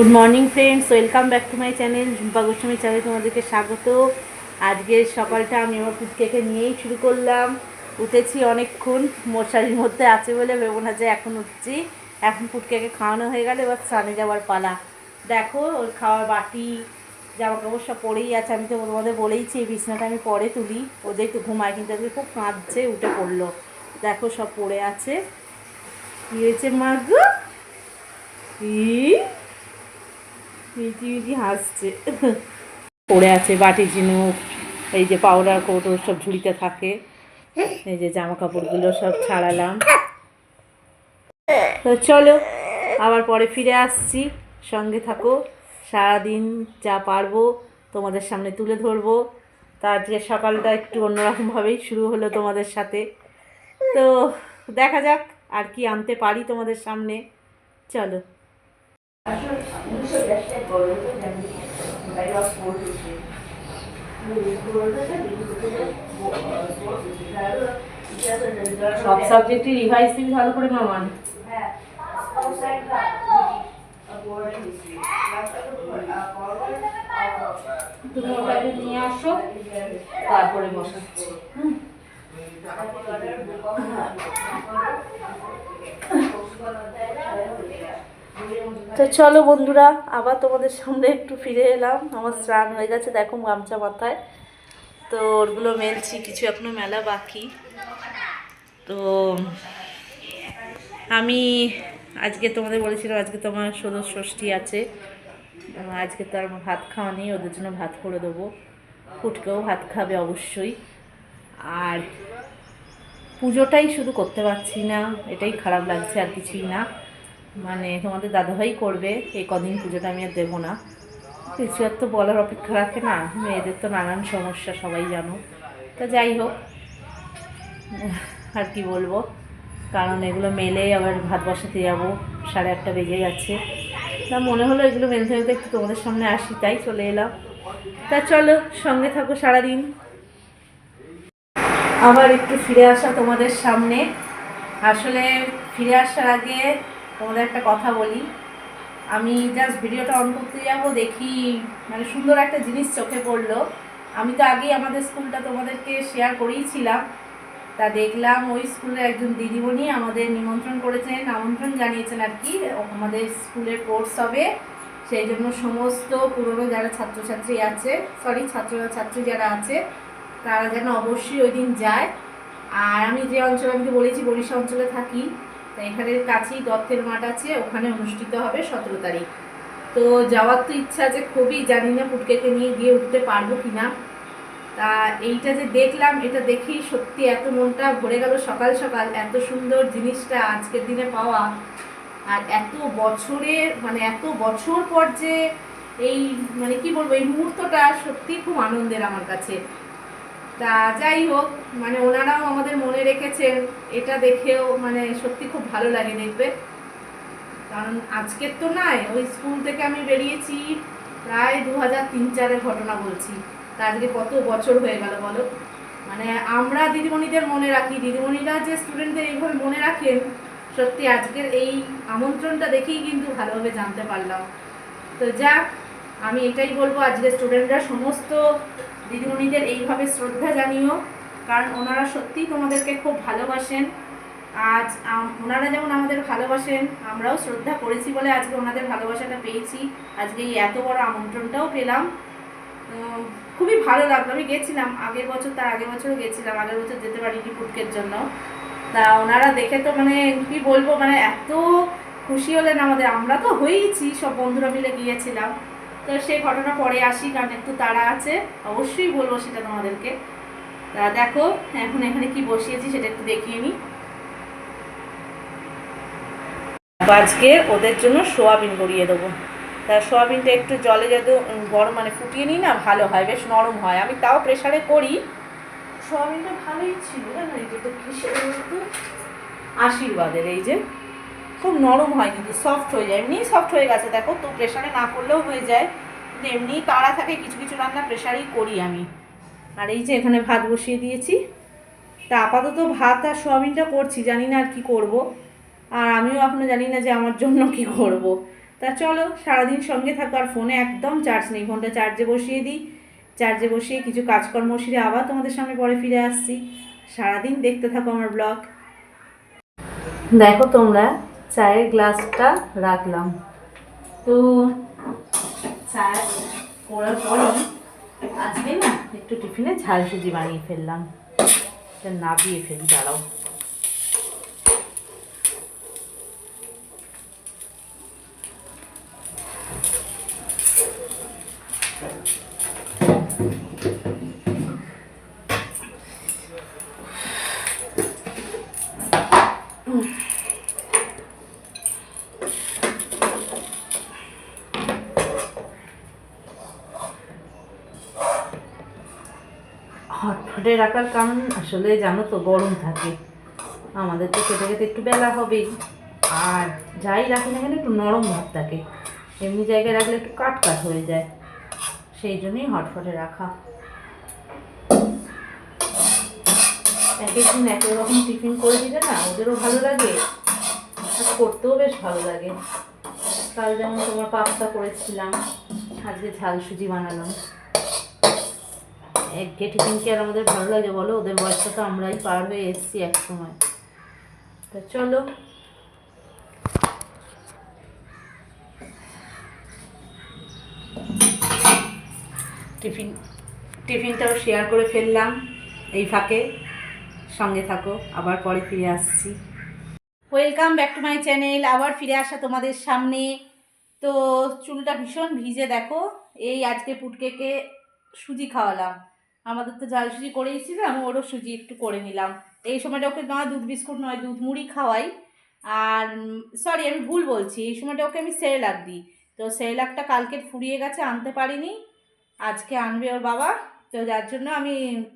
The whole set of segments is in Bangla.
Good morning friends welcome back to my channel Jhumpa Goswami চ্যানেলে তোমাদেরকে স্বাগত। আজকের সকালটা আমি আমার পুচকেকে নিয়েই শুরু করলাম। উঠেছি অনেকক্ষণ, মশারির মধ্যে আছে বলে ভেবো না যে এখন উঠছি। এখন পুটকেকে খাওয়ানো হয়ে গেলে, এবার স্নানে যাওয়ার পালা। দেখো, ওর খাওয়ার বাটি জামা কাপড় সব পরেই আছে। আমি তো তোমাদের বলেইছি, এই বিছনাটা আমি পরে তুলি। ও যেহেতু ঘুমায়, কিন্তু আজকে খুব কাঁদছে, উঠে পড়ল। দেখো, সব পড়ে আছে। কী হয়েছে মা গো? মিটি হাসছে। পড়ে আছে বাটি ঝিনুক, এই যে পাউডার কৌটো সব ঝুড়িতে থাকে। এই যে জামা কাপড়গুলো সব ছাড়ালাম। তো চলো, আবার পরে ফিরে আসছি। সঙ্গে থাকো, সারাদিন যা পারব তোমাদের সামনে তুলে ধরবো। তা আজকে সকালটা একটু অন্যরকমভাবেই শুরু হলো তোমাদের সাথে। তো দেখা যাক আর কি আনতে পারি তোমাদের সামনে। চলো। সব সাবজেক্টে রিভাইজ দিবি ভালো করে মামান তুমি ওটাকে নিয়ে আসো তারপরে বসাচ্ছি হুম। তো চলো বন্ধুরা, আবার তোমাদের সামনে একটু ফিরে এলাম। আমার স্নান হয়ে গেছে, দেখো গামছা মাথায়। তো ওরগুলো মেলছি, কিছু এখনও মেলা বাকি। তো আমি আজকে তোমাদের বলেছিলাম, আজকে তোমার সদর ষষ্ঠী আছে। আজকে তো আর ভাত খাওয়া নেই, ওদের জন্য ভাত করে দেবো। ফুটকেও ভাত খাবে অবশ্যই। আর পুজোটাই শুধু করতে পারছি না, এটাই খারাপ লাগছে আর কিছুই না। মানে তোমাদের দাদাভাই করবে, এই কদিন পুজোটা আমি আর দেবো না। কিছু আর তো বলার অপেক্ষা রাখে না, মেয়েদের তো নানান সমস্যা, সবাই জানো। তা যাই হোক, আর কি বলব? কারণ এগুলো মেলে আবার ভাত বসাতে যাব, সাড়ে আটটা বেজে যাচ্ছে তা মনে হলো এগুলো মেলতে মেলতে একটু তোমাদের সামনে আসি, তাই চলে এলাম। তা চলো, সঙ্গে থাকো সারাদিন। আবার একটু ফিরে আসা তোমাদের সামনে। আসলে ফিরে আসার আগে তোমাদের একটা কথা বলি। আমি জাস্ট ভিডিওটা অন করতে যাব, দেখি মানে সুন্দর একটা জিনিস চোখে পড়ল। আমি তো আগেই আমাদের স্কুলটা তোমাদেরকে শেয়ার করেইছিলাম। তা দেখলাম ওই স্কুলের একজন দিদিমণি আমাদের নিমন্ত্রণ করেছেন, আমন্ত্রণ জানিয়েছেন আর কি, আমাদের স্কুলের কোর্স হবে। সেই জন্য সমস্ত পুরনো যারা ছাত্রছাত্রী আছে সরি ছাত্র ছাত্রী যারা আছে, তারা যেন অবশ্যই ওই দিন যায়। আর আমি যে অঞ্চলে, আমি বলেছি বরিশা অঞ্চলে থাকি তা এখানের কাছেই দত্তের মাঠ আছে, ওখানে অনুষ্ঠিত হবে সতেরো তারিখ। তো যাওয়ার তো ইচ্ছা আছে খুবই, জানি না পুটকেকে নিয়ে গিয়ে উঠতে পারব কি না তা এইটা যে দেখলাম, এটা দেখেই সত্যি এত মনটা ভরে গেল সকাল সকাল, এত সুন্দর জিনিসটা আজকের দিনে পাওয়া। আর এত বছরের মানে এত বছর পর যে এই মানে কি বলব, এই মুহূর্তটা সত্যি খুব আনন্দের আমার কাছে। তা যাই হোক মানে ওনারাও আমাদের মনে রেখেছেন, এটা দেখেও মানে সত্যি খুব ভালো লাগে দেখবে। কারণ আজকের তো নয়, ওই স্কুল থেকে আমি বেরিয়েছি প্রায় দু হাজার তিন চারের ঘটনা বলছি। তা আজকে কত বছর হয়ে গেল বলো? মানে আমরা দিদিমণিদের মনে রাখি, দিদিমণিরা যে স্টুডেন্টদের এইভাবে মনে রাখেন, সত্যি আজকের এই আমন্ত্রণটা দেখেই কিন্তু ভালোভাবে জানতে পারলাম। তো যাক, আমি এটাই বলব আজকে স্টুডেন্টরা সমস্ত দিদিমণিদের এইভাবে শ্রদ্ধা জানিও, কারণ ওনারা সত্যিই তোমাদেরকে খুব ভালোবাসেন। আজ ওনারা যেমন আমাদের ভালোবাসেন, আমরাও শ্রদ্ধা করেছি বলে আজকে ওনাদের ভালোবাসাটা পেয়েছি। আজকে এই এত বড় আমন্ত্রণটাও পেলাম। খুবই ভালো লাগল। আমি গেছিলাম আগের বছর, তার আগের বছরও গেছিলাম। আগের বছর যেতে পারিনি ফুটকের জন্য। তা ওনারা দেখে তো মানে কি বলব মানে এত খুশি হলেন আমাদের। আমরা তো হয়েইছি, সব বন্ধুরা মিলে গিয়েছিলাম। তো সেই ঘটনা পরে আসি কারণ একটু তাড়া আছে। অবশ্যই বলব সেটা তোমাদেরকে। তা দেখো এখন এখানে কি বসিয়েছি সেটা একটু দেখিয়ে নিই আজকে ওদের জন্য সোয়াবিন গড়িয়ে দেবো। তা সোয়াবিনটা একটু জলে উম, গরম মানে ফুটিয়ে নিই না ভালো হয় বেশ নরম হয়। আমি তাও প্রেসারে করি। সোয়াবিনটা ভালোই ছিল জানো এই যে তো আশীর্বাদের এই যে। খুব নরম হয় কিন্তু সফট হয়ে যায়। এমনি সফট হয়ে গেছে, দেখো, তো প্রেশারে না করলেও হয়ে যায়। কিন্তু এমনি তাড়া থাকে, কিছু কিছু রান্না প্রেসারেই করি আমি। আর এই যে এখানে ভাত বসিয়ে দিয়েছি। তা আপাতত ভাত আর সোয়াবিনটা করছি, জানি না আর কি করব। আর আমিও এখনও জানি না যে আমার জন্য কি করব। তা চলো, সারাদিন সঙ্গে থাকো, আর ফোনে একদম চার্জ নেই। ফোনটা চার্জে বসিয়ে দিই। চার্জে বসিয়ে কিছু কাজকর্ম সেরে আবার তোমাদের সামনে পরে ফিরে আসছি। সারাদিন দেখতে থাকো আমার ব্লগ দেখো তোমরা চায়ের গ্লাসটা রাখলাম। তো চা করার পরই আজকে না একটু টিফিনে ঝাল সুজি বানিয়ে ফেললাম। নাবিয়ে ফেলি, দাঁড়াও। হটফটে রাখার কারণ আসলে জানো তো, গরম থাকে। আমাদের তো খেতে খেতে একটু বেলা হবেই। আর যাই রাখি না কেন, একটু নরম ভাব থাকে। এমনি জায়গায় রাখলে একটু কাট কাট হয়ে যায়। সেই জন্যই হটফটে রাখা। এক একদিন এক এক রকম টিফিন করে দিলে না, ওদেরও ভালো লাগে। আর করতেও বেশ ভালো লাগে। কাল যেমন তোমার পাস্তা করেছিলাম, আজকে ঝাল সুজি বানালাম। একঘে টিফিন কি আর আমাদের ভালো লাগে বলো? ওদের বয়সটা তো আমরাই পার হয়ে এসেছি এক সময়। তা চলো। টিফিন টিফিনটাও শেয়ার করে ফেললাম এই ফাঁকে। সঙ্গে থাকো, আবার পরে ফিরে আসছি। Welcome back to my channel আবার ফিরে আসা তোমাদের সামনে। তো চুলটা ভীষণ ভিজে দেখো, এই আজকে পুটকেকে সুজি খাওয়ালাম। আমাদের তো জাল সুজি করেই ছিল আমি ওরও সুজি একটু করে নিলাম। এই সময়টা ওকে নয় দুধ বিস্কুট নয়, দুধ মুড়ি খাওয়াই। আর সরি আমি ভুল বলছি, এই সময়টা ওকে আমি সেরেলাক দিই। তো সেরেলাকটা কালকে ফুরিয়ে গেছে, আনতে পারিনি। আজকে আনবে ওর বাবা। তো যার জন্য আমি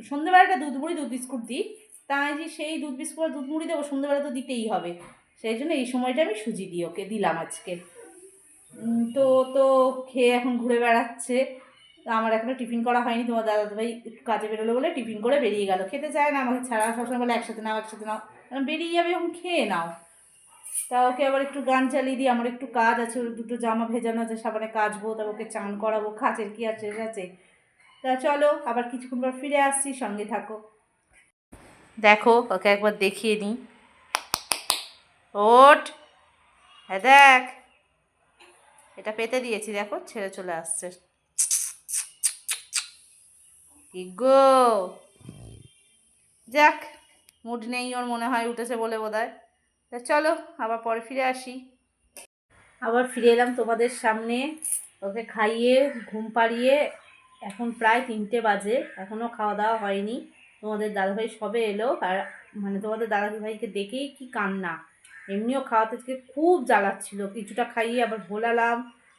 সন্ধ্যেবেলাটা দুধ মুড়ি, দুধ বিস্কুট দিই। তাই যে সেই দুধ বিস্কুট দুধ মুড়ি দেবো, সন্ধ্যেবেলা তো দিতেই হবে। সেই জন্য এই সময়টা আমি সুজি দিই ওকে, দিলাম আজকে। তো তো খেয়ে এখন ঘুরে বেড়াচ্ছে। আমার এখনও টিফিন করা হয়নি, তোমার দাদা ভাই কাজে বেরোলো বলে টিফিন করে বেরিয়ে গেল। খেতে চায় না, আমাকে ছাড়া সবসময় বলে একসাথে নাও একসাথে নাও। বেরিয়ে যাবে, এখন খেয়ে নাও। তা ওকে আবার একটু গান চালিয়ে দিই, আমার একটু কাজ আছে, ওর দুটো জামা ভেজানো আছে, সাবানে কাচবো তা ওকে চান করাবো কাচের কি আছে আছে। তা চলো, আবার কিছুক্ষণ পর ফিরে আসছি, সঙ্গে থাকো। দেখো, ওকে একবার দেখিয়ে নিই। ওট হ্যাঁ দেখ, এটা পেতে দিয়েছি, দেখো, ছেড়ে চলে আসছে। গো? যাক, মুড নেই ওর মনে হয়, উঠেছে বলে বোধ হয় তা চলো, আবার পরে ফিরে আসি। আবার ফিরে এলাম তোমাদের সামনে। ওকে খাইয়ে, ঘুম পাড়িয়ে, এখন প্রায় তিনটে বাজে এখনও খাওয়া দাওয়া হয়নি। তোমাদের দাদাভাই সবে এলো, আর মানে তোমাদের দাদাভাইকে দেখেই কি কান্না। এমনিও খাওয়াতে থেকে খুব জ্বালাচ্ছিল, কিছুটা খাইয়ে আবার ভোলালাম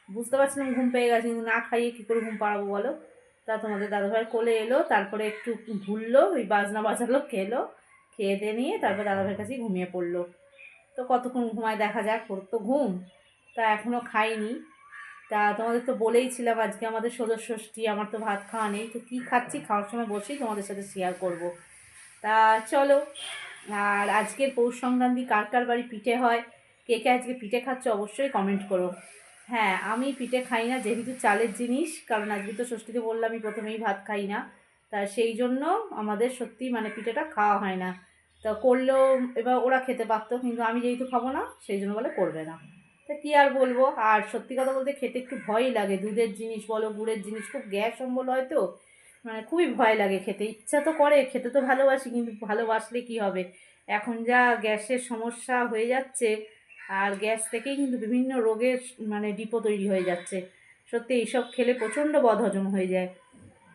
বুঝতে পারছিলাম ঘুম পেয়ে গেছে, কিন্তু না খাইয়ে কী করে ঘুম পাড়াবো বলো? তা তোমাদের দাদাভাই কোলে এলো, তারপরে একটু ভুললো ওই বাজনা বাজালো, খেলো, খেয়ে দিয়ে নিয়ে তারপর দাদাভাইয়ের কাছেই ঘুমিয়ে পড়ল। তো কতক্ষণ ঘুমায় দেখা যাক, ওর তো ঘুম, তা এখনও খাইনি তা তোমাদের তো বলেইছিলাম আজকে আমাদের ষষ্ঠী আমার তো ভাত খাওয়া নেই, তো কী খাচ্ছি, খাওয়ার সময় বসেই তোমাদের সাথে শেয়ার করব। তা চলো, আর আজকের পৌষ সংক্রান্তি কার কার বাড়ি পিঠে হয়, কে কে আজকে পিঠে খাচ্ছে অবশ্যই কমেন্ট করো। হ্যাঁ আমি পিঠে খাই না যেহেতু চালের জিনিস, কারণ আজকে তো ষষ্ঠীতে বললাম আমি প্রথমেই ভাত খাই না। তা সেই জন্য আমাদের সত্যি মানে পিঠেটা খাওয়া হয় না। তা করলেও এবার ওরা খেতে পারতো কিন্তু আমি যেহেতু খাব না, সেই জন্য বলে করবে না। তা কী আর বলব? আর সত্যি কথা বলতে খেতে একটু ভয়ই লাগে। দুধের জিনিস বলো, গুড়ের জিনিস, খুব গ্যাস অম্বল হয় তো মানে খুবই ভয় লাগে খেতে। ইচ্ছা তো করে, খেতে তো ভালোবাসি, কিন্তু ভালোবাসলে কি হবে? এখন যা গ্যাসের সমস্যা হয়ে যাচ্ছে আর গ্যাস থেকেই কিন্তু বিভিন্ন রোগের মানে ডিপো তৈরি হয়ে যাচ্ছে। সত্যি এইসব খেলে প্রচণ্ড বদহজম হয়ে যায়।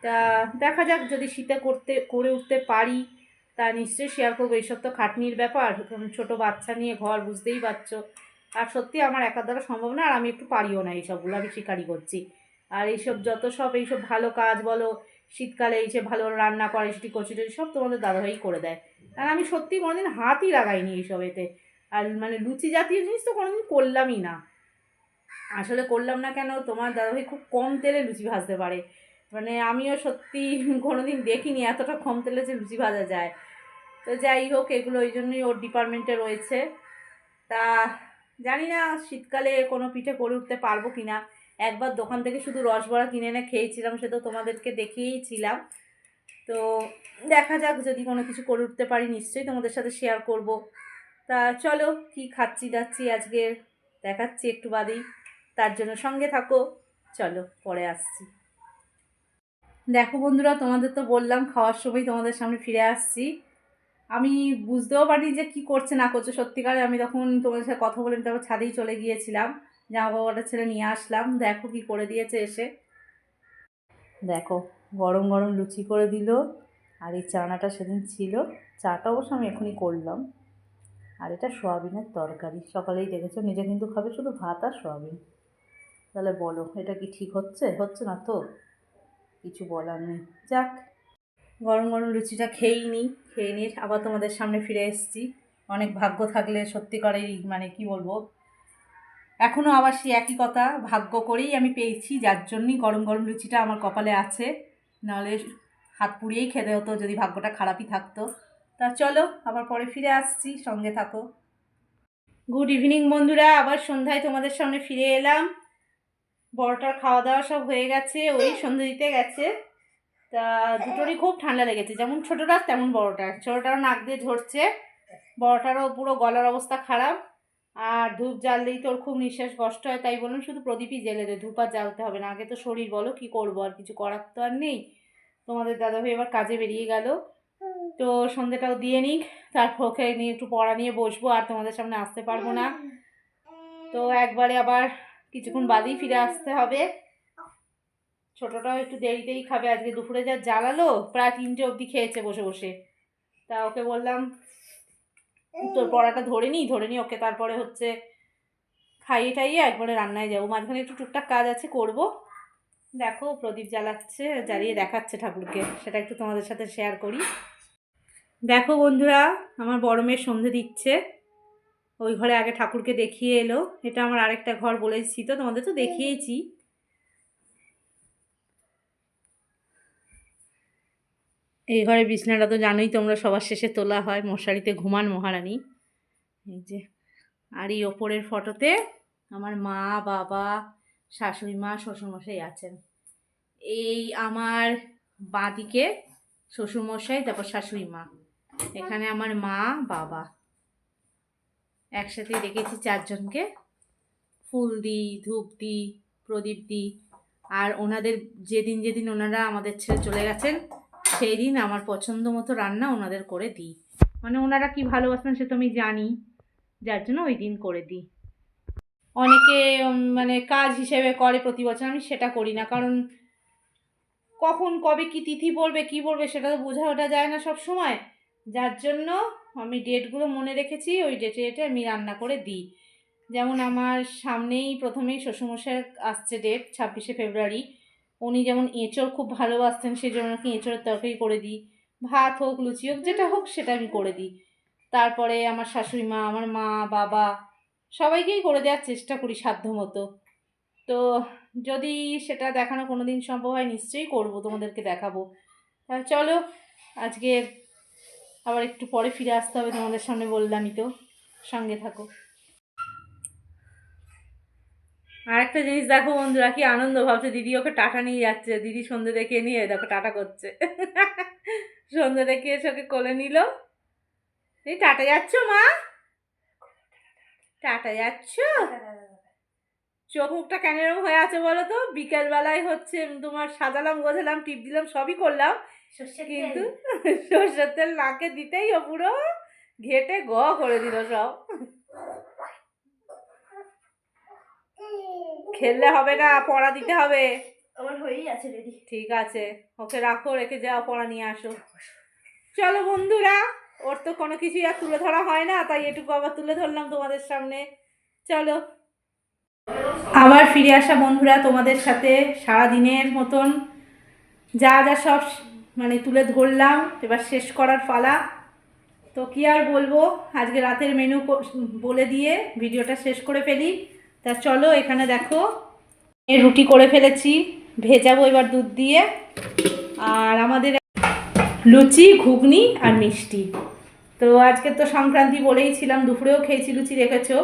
তা দেখা যাক যদি শীতে করতে, করে উঠতে পারি, তা নিশ্চয়ই শেয়ার করব। এইসব তো খাটনির ব্যাপার। ছোটো বাচ্চা নিয়ে ঘর বুঝতেই পারছ। আর সত্যি আমার একার দ্বারা সম্ভব না, আর আমি একটু পারিও না এইসবগুলো। আমি স্বীকারই করছি। আর এইসব যত সব এইসব ভালো কাজ বলো, শীতকালে এই যে ভালো রান্না করে, সেটি কচি টচি সব তোমাদের দাদাভাই করে দেয়। আর আমি সত্যি কোনোদিন হাতই লাগাইনি এইসব এতে। আর মানে লুচি জাতীয় জিনিস তো কোনোদিন করলামই না। আসলে করলাম না কেন? তোমার দাদাভাই খুব কম তেলে লুচি ভাজতে পারে। মানে আমিও সত্যি কোনোদিন দেখিনি এতটা কম তেলে যে লুচি ভাজা যায়। তো যাই হোক, এগুলো ওই জন্যই ওর ডিপার্টমেন্টে রয়েছে। তা জানি না শীতকালে কোনো পিঠে করে উঠতে পারব কি না একবার দোকান থেকে শুধু রসবড়া কিনে এনে খেয়েছিলাম, সে তো তোমাদেরকে দেখিয়েইছিলাম তো দেখা যাক, যদি কোনো কিছু করে উঠতে পারি, নিশ্চয়ই তোমাদের সাথে শেয়ার করব। তা চলো কি খাচ্ছি যাচ্ছি আজকে দেখাচ্ছি একটু বাদেই। তার জন্য সঙ্গে থাকো। চলো, পরে আসছি। দেখো বন্ধুরা, তোমাদের তো বললাম খাওয়ার সময় তোমাদের সামনে ফিরে আসছি। আমি বুঝতেও পারি যে কি করছে, না করছে। সত্যিকারে আমি তখন তোমাদের সাথে কথা বলে তারপর ছাদেই চলে গিয়েছিলাম। জামা কাপড়টা ছেড়ে নিয়ে আসলাম। দেখো কি করে দিয়েছে এসে। দেখো, গরম গরম লুচি করে দিল। আর এই চানাটা সেদিন ছিল। চাটা অবশ্য আমি এখনই করলাম। আর এটা সোয়াবিনের তরকারি। সকালেই দেখেছ, নিজে কিন্তু খাবে শুধু ভাত আর সোয়াবিন। তাহলে বলো, এটা কি ঠিক হচ্ছে? হচ্ছে না তো? কিছু বলার নেই। যাক, গরম গরম লুচিটা খেয়েই নিই খেয়ে নিয়ে আবার তোমাদের সামনে ফিরে এসেছি। অনেক ভাগ্য থাকলে সত্যিকারেরই মানে কি বলব? এখনও আবার সেই একই কথা, ভাগ্য করেই আমি পেয়েছি, যার জন্যই গরম গরম লুচিটা আমার কপালে আছে। নাহলে হাত পুড়িয়েই খেতে হতো, যদি ভাগ্যটা খারাপই থাকতো। তা চলো, আবার পরে ফিরে আসছি, সঙ্গে থাকো। গুড ইভিনিং বন্ধুরা, আবার সন্ধ্যায় তোমাদের সামনে ফিরে এলাম। বড়টার খাওয়া দাওয়া সব হয়ে গেছে, ওই সন্ধ্যে দিতে গেছে। তা দুটোরই খুব ঠান্ডা লেগেছে, যেমন ছোটোটার তেমন বড়টার ছোটোটারও নাক দিয়ে ঝরছে বড়টারও পুরো গলার অবস্থা খারাপ। আর ধূপ জ্বাললেই তোর খুব নিঃশ্বাস কষ্ট হয়, তাই বললাম শুধু প্রদীপই জেলে দে, ধূপ আর জ্বালতে হবে না, আগে তো শরীর বলো, কি করব, আর কিছু করার তো আর নেই। তোমাদের দাদাভাই এবার কাজে বেরিয়ে গেল। তো সন্ধেটাও দিয়ে নিক। তারপর ওকে নিয়ে একটু পড়া নিয়ে বসবো, আর তোমাদের সামনে আসতে পারব না। তো একবারে আবার কিছুক্ষণ বাদেই ফিরে আসতে হবে। ছোটোটাও একটু দেরিতেই খাবে, আজকে দুপুরে যা জ্বালালো, প্রায় তিনটে অবধি খেয়েছে বসে বসে। তা ওকে বললাম, তোর পড়াটা ধরে নিই ধরে নিই, ওকে তারপরে হচ্ছে খাইয়ে টাইয়ে একবারে রান্নায় যাব। মাঝখানে একটু টুকটাক কাজ আছে, করব। দেখো, প্রদীপ জ্বালাচ্ছে, জ্বালিয়ে দেখাচ্ছে ঠাকুরকে, সেটা একটু তোমাদের সাথে শেয়ার করি। দেখো বন্ধুরা আমার বড় মেয়ে সন্ধে দিচ্ছে। ওই ঘরে আগে ঠাকুরকে দেখিয়ে এলো। এটা আমার আরেকটা ঘর বলেছি তো তোমাদের তো দেখিয়েছি। এই ঘরে বিছনাটা তো জানোই তোমরা সবার শেষে তোলা হয়। মশারিতে ঘুমান মহারানী। এই যে আর এই ওপরের ফটোতে আমার মা বাবা শাশুড়ি মা শ্বশুরমশাই আছেন। এই আমার বাঁদিকে শ্বশুরমশাই তারপর শাশুড়ি মা। এখানে আমার মা, বাবা। একসাথে রেখেছি চারজনকে। ফুল দিই, ধূপ দিই, প্রদীপ দিই। আর ওনাদের যেদিন যেদিন ওনারা আমাদের ছেড়ে চলে গেছেন সেই দিন আমার পছন্দ মতো রান্না ওনাদের করে দিই। মানে ওনারা কি ভালোবাসেন সে তো আমি জানি, যার জন্য ওই দিন করে দিই। অনেকে মানে কাজ হিসেবে করে প্রতি বছর, আমি সেটা করি না। কারণ কখন কবে কি তিথি পড়বে কি পড়বে সেটা তো বোঝা ওঠা যায় না সব সময়। যার জন্য আমি ডেটগুলো মনে রেখেছি, ওই ডেটে ডেটে আমি রান্না করে দিই। যেমন আমার সামনেই প্রথমেই শ্বশুরমশাই আসছে ডেট ছাব্বিশে ফেব্রুয়ারি। উনি যেমন এঁচড় খুব ভালোবাসতেন সেই জন্য নাকি এঁচড়ের তরকারি করে দিই। ভাত হোক, লুচি হোক, যেটা হোক, সেটা আমি করে দিই। তারপরে আমার শাশুড়ি মা, আমার মা, বাবা, সবাইকেই করে দেওয়ার চেষ্টা করি সাধ্য মতো। তো যদি সেটা দেখানো কোনো দিন সম্ভব হয়, নিশ্চয়ই করব, তোমাদেরকে দেখাবো। চলো আজকে আবার একটু পরে ফিরে আসতে হবে তোমাদের সামনে বললামই তো সঙ্গে থাকো। আর একটা জিনিস দেখো বন্ধুরা, কি আনন্দ ভাবছে। দিদি ওকে টাটা নিয়ে যাচ্ছে। দিদি সন্ধে দেখে নিয়ে দেখো টাটা করছে। সন্ধে দেখে এসে ওকে কোলে নিল। এই টাটা যাচ্ছ মা? টাটা যাচ্ছ? চোখ মুখটা কেন এরকম হয়ে আছে বলো তো? বিকেলবেলায় হচ্ছে তোমার সাজালাম, গোছালাম, টিপ দিলাম, সবই করলাম। কিন্তু সর্ষের তেল নাকে দিতেই ও পুরো ঘেটে গ করে দিল সব। খেললে হবে না পড়া দিতে হবে। আমার হয়েই আছে রেডি। ঠিক আছে ওকে রাখো রেখে যাও পড়া নিয়ে আসো। চলো বন্ধুরা ওর তো কোনো কিছুই আর তুলে ধরা হয় না তাই এটুকু আবার তুলে ধরলাম তোমাদের সামনে। চলো। আবার ফিরে আসা বন্ধুরা তোমাদের সাথে সারা দিনের মতন। যা যা সব মানে তুলে ধরলাম, এবার শেষ করার পালা। তো কি আর বলব, আজকে রাতের মেনু বলে দিয়ে ভিডিওটা শেষ করে ফেলি। তা চলো এখানে দেখো রুটি করে ফেলেছি, ভেজাবো এবার দুধ দিয়ে। আর আমাদের লুচি, ঘুগনি আর মিষ্টি। তো আজকে তো সংক্রান্তি বলেই ছিলাম, দুপুরেও খেয়েছি লুচি রেখেছো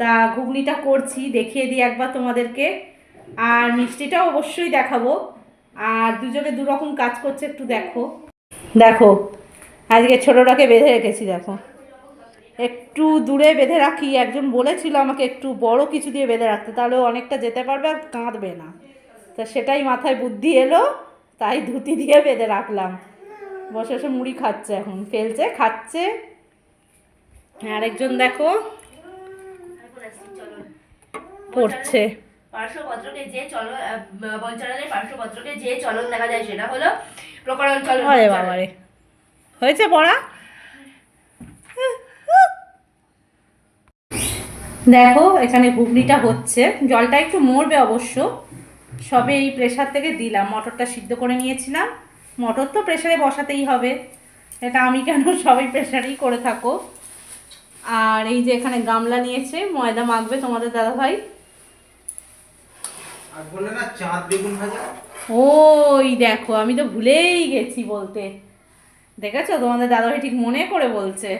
তা ঘুগনিটা করছি, দেখিয়ে দিই একবার তোমাদেরকে। আর মিষ্টিটা অবশ্যই দেখাবো। আর দুজনে দু রকম কাজ করছে, একটু দেখো। দেখো, আজকে ছোটোটাকে বেঁধে রেখেছি, দেখো। একটু দূরে বেঁধে রাখি, একজন বলেছিল আমাকে একটু বড় কিছু দিয়ে বেঁধে রাখতে, তাহলে অনেকটা যেতে পারবে আর কাঁদবে না। তা সেটাই মাথায় বুদ্ধি এলো, তাই ধুতি দিয়ে বেঁধে রাখলাম। বসে বসে মুড়ি খাচ্ছে এখন, ফেলছে, খাচ্ছে। আরেকজন দেখো, পড়ছে। পার্শ্বপত্রকে যে চলন বঞ্চনাদের পার্শ্বপত্রকে যে চলন দেখা যায় সেটা হলো প্রকরণ চলন হয়েছে পড়া? দেখো এখানে ঘুগনিটা হচ্ছে। জলটা একটু মরবে অবশ্য। সবে এই প্রেশার থেকে দিলাম। মটরটা সিদ্ধ করে নিয়েছিলাম। মটর তো প্রেশারে বসাতেই হবে। এটা আমি কেন সবই প্রেশারেই করে থাকো? আর এই যে এখানে গামলা নিয়েছে ময়দা মাখবে তোমাদের দাদাভাই। আর বললে না চাঁদ বেগুন ভাজা। ওই দেখো আমি তো ভুলেই গেছি বলতে। দেখেছ? তোমাদের দাদাভাই ঠিক মনে করে বলছে।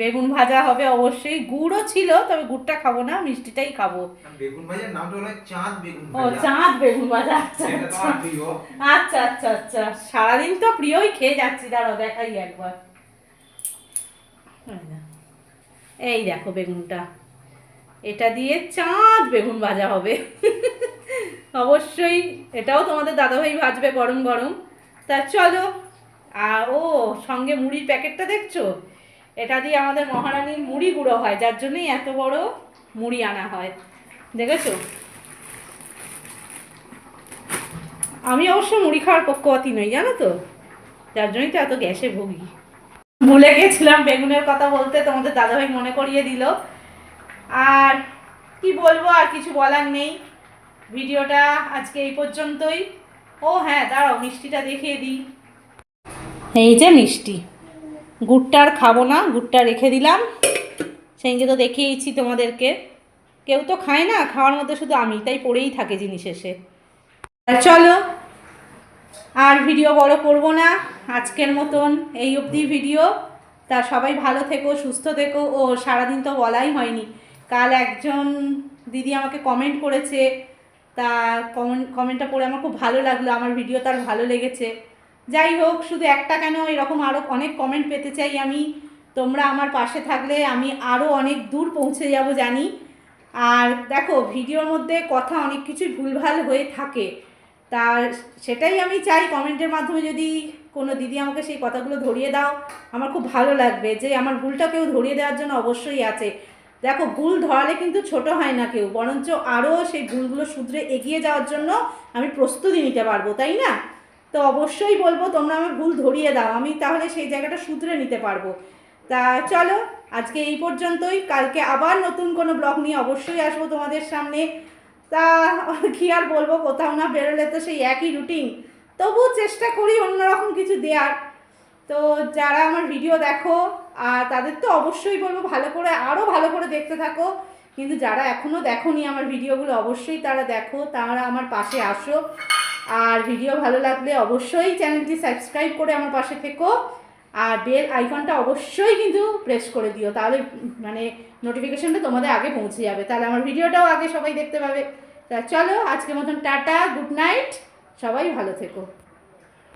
বেগুন ভাজা হবে অবশ্যই। গুড়ও ছিল তবে গুড়টা খাব না মিষ্টিটাই খাব। বেগুন ভাজার নামটা হলো চাঁদ বেগুন ও চাঁদ বেগুন ভাজা। আচ্ছা আচ্ছা। আচ্ছা আচ্ছা আচ্ছা। সারাদিন তো প্রিয়ই খেয়ে যাচ্ছি। দাঁড়াও দেখাই একবার। এই দেখো বেগুনটা। এটা দিয়ে চাঁদ বেগুন ভাজা হবে। অবশ্যই এটাও তোমাদের দাদাভাই ভাজবে গরম গরম তা চলো আর ও সঙ্গে মুড়ির প্যাকেটটা দেখছ? এটা দিয়ে আমাদের মহারানীর মুড়ি গুঁড়ো হয়, যার জন্যই এত বড় মুড়ি আনা হয়। দেখেছ? আমি অবশ্য মুড়ি খাওয়ার পক্ষপাতি নই, জানো তো? যার জন্যই তো এত গ্যাসে ভুগি। ভুলে গেছিলাম বেগুনের কথা বলতে, তোমাদের দাদাভাই মনে করিয়ে দিল। আর কি বলব, আর কিছু বলার নেই। ভিডিওটা আজকে এই পর্যন্তই। ও হ্যাঁ দাঁড়াও, মিষ্টিটা দেখিয়ে দিই। এই যে মিষ্টি। গুড়টা আর খাব না, গুড়টা রেখে দিলাম। সেইকে তো দেখিয়েছি তোমাদেরকে। কেউ তো খায় না, খাওয়ার মধ্যে শুধু আমি, তাই পড়েই থাকে জিনিস এসে। চলো, আর ভিডিও বড় করব না, আজকের মতন এই অবধি ভিডিও। তা সবাই ভালো থেকো, সুস্থ থেকো। ও, সারাদিন তো বলাই হয়নি। কাল একজন দিদি আমাকে কমেন্ট করেছে তা কমেন্ট কমেন্টটা পড়ে আমার খুব ভালো লাগল, আমার ভিডিও তার ভালো লেগেছে। যাই হোক, শুধু একটা কেন, এরকম আরও অনেক কমেন্ট পেতে চাই আমি। তোমরা আমার পাশে থাকলে আমি আরও অনেক দূর পৌঁছে যাব জানি। আর দেখো ভিডিওর মধ্যে কথা অনেক কিছুই ভুলভাল হয়ে থাকে। তা সেটাই আমি চাই কমেন্টের মাধ্যমে যদি কোনো দিদি আমাকে সেই কথাগুলো ধরিয়ে দাও, আমার খুব ভালো লাগবে। যে আমার ভুলটা কেউ ধরিয়ে দেওয়ার জন্য অবশ্যই আছে। দেখো, ভুল ধরালে কিন্তু ছোট হয় না কেউ, বরঞ্চ আরও সেই ভুলগুলো শুধরে এগিয়ে যাওয়ার জন্য আমি প্রস্তুতি নিতে পারব, তাই না? তো অবশ্যই বলব, তোমরা আমার ভুল ধরিয়ে দাও, আমি তাহলে সেই জায়গাটা শুধরে নিতে পারব। তা চলো, আজকে এই পর্যন্তই, কালকে আবার নতুন কোনো ব্লগ নিয়ে অবশ্যই আসব তোমাদের সামনে। তা কি আর বলব, কোথাও না বেরোলে তো সেই একই রুটিন তবু চেষ্টা করি অন্যরকম কিছু দেওয়ার তো যারা আমার ভিডিও দেখো আর তাদের তো অবশ্যই বলব, ভালো করে আরও ভালো করে দেখতে থাকো। কিন্তু যারা এখনও দেখোনি আমার ভিডিওগুলো, অবশ্যই তারা দেখো, তারা আমার পাশে আসো। আর ভিডিও ভালো লাগলে অবশ্যই চ্যানেলটি সাবস্ক্রাইব করে আমার পাশে থেকো। আর বেল আইকনটা অবশ্যই কিন্তু প্রেস করে দিও, তাহলে মানে নোটিফিকেশনটা তোমাদের আগে পৌঁছে যাবে। তাহলে আমার ভিডিওটাও আগে সবাই দেখতে পাবে। তা চলো, আজকের মতন টাটা গুড নাইট সবাই ভালো থেকো।